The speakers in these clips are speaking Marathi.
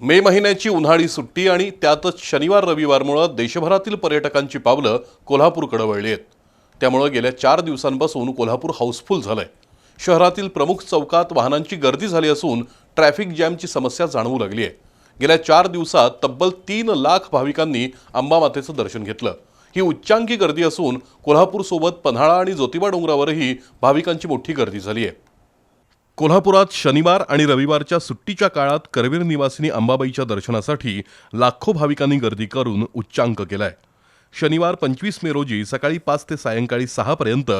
मे महिन्याची उन्हाळी सुट्टी आणि त्यातच शनिवार रविवारमुळं देशभरातील पर्यटकांची पावलं कोल्हापूरकडे वळली आहेत. त्यामुळं गेल्या चार दिवसांपासून कोल्हापूर हाऊसफुल झालं आहे शहरातील प्रमुख चौकात वाहनांची गर्दी झाली असून ट्रॅफिक जॅमची समस्या जाणवू लागली आहे. गेल्या चार दिवसात तब्बल तीन लाख भाविकांनी अंबामातेचं दर्शन घेतलं. ही उच्चांकी गर्दी असून कोल्हापूरसोबत पन्हाळा आणि ज्योतिबा डोंगरावरही भाविकांची मोठी गर्दी झाली आहे. कोल्हापुरात शनिवार आणि रविवारच्या सुट्टीच्या काळात करवीर निवासिनी अंबाबाईच्या दर्शनासाठी लाखो भाविकांनी गर्दी करून उच्चांक केलाय. शनिवार पंचवीस मे रोजी सकाळी पाच ते सायंकाळी सहापर्यंत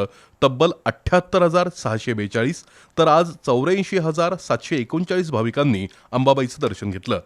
तब्बल अठ्ठ्याहत्तर हजार सहाशे बेचाळीस तर आज चौऱ्याऐंशी हजार सातशे एकोणचाळीस भाविकांनी अंबाबाईचं दर्शन घेतलं.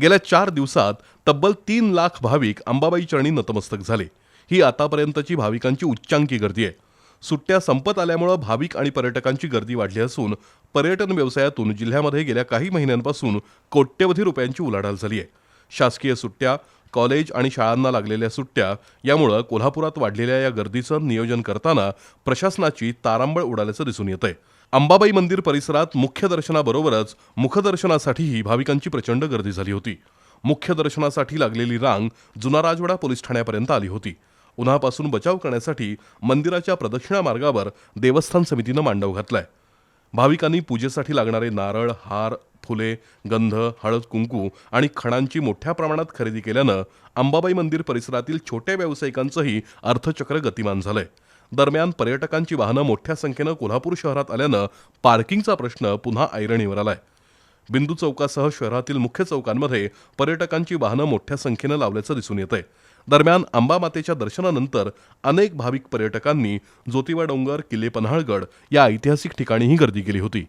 गेल्या चार दिवसात तब्बल तीन लाख भाविक अंबाबाई चरणी नतमस्तक झाले. ही आतापर्यंतची भाविकांची उच्चांकी गर्दी आहे. सुट्ट्या संपत आल्यामुळं भाविक आणि पर्यटकांची गर्दी वाढली असून पर्यटन व्यवसायातून जिल्ह्यामध्ये गेल्या काही महिन्यांपासून कोट्यवधी रुपयांची उलाढाल झाली आहे. शासकीय सुट्ट्या कॉलेज आणि शाळांना लागलेल्या सुट्ट्या यामुळं कोल्हापुरात वाढलेल्या या गर्दीचं नियोजन करताना प्रशासनाची तारांबळ उडाल्याचं दिसून येत आहे अंबाबाई मंदिर परिसरात मुख्य दर्शनाबरोबरच मुखदर्शनासाठीही भाविकांची प्रचंड गर्दी झाली होती. मुख्य दर्शनासाठी लागलेली रांग जुना राजवाडा पोलीस ठाण्यापर्यंत आली होती. उन्हापासून बचाव करण्यासाठी मंदिराच्या प्रदक्षिणा मार्गावर देवस्थान समितीनं मांडव घातलाय. भाविकांनी पूजेसाठी लागणारे नारळ हार फुले गंध हळद कुंकू आणि खणांची मोठ्या प्रमाणात खरेदी केल्यानं अंबाबाई मंदिर परिसरातील छोट्या व्यावसायिकांचंही अर्थचक्र गतिमान झालंय. दरम्यान पर्यटकांची वाहनं मोठ्या संख्येनं कोल्हापूर शहरात आल्यानं पार्किंगचा प्रश्न पुन्हा ऐरणीवर आलाय. बिंदू चौकासह शहरातील मुख्य चौकांमध्ये पर्यटकांची वाहनं मोठ्या संख्येनं लावल्याचं दिसून येत आहे दरम्यान अंबामातेच्या दर्शनानंतर अनेक भाविक पर्यटकांनी ज्योतिबा डोंगर किल्ले पन्हाळगड या ऐतिहासिक ठिकाणीही गर्दी केली होती.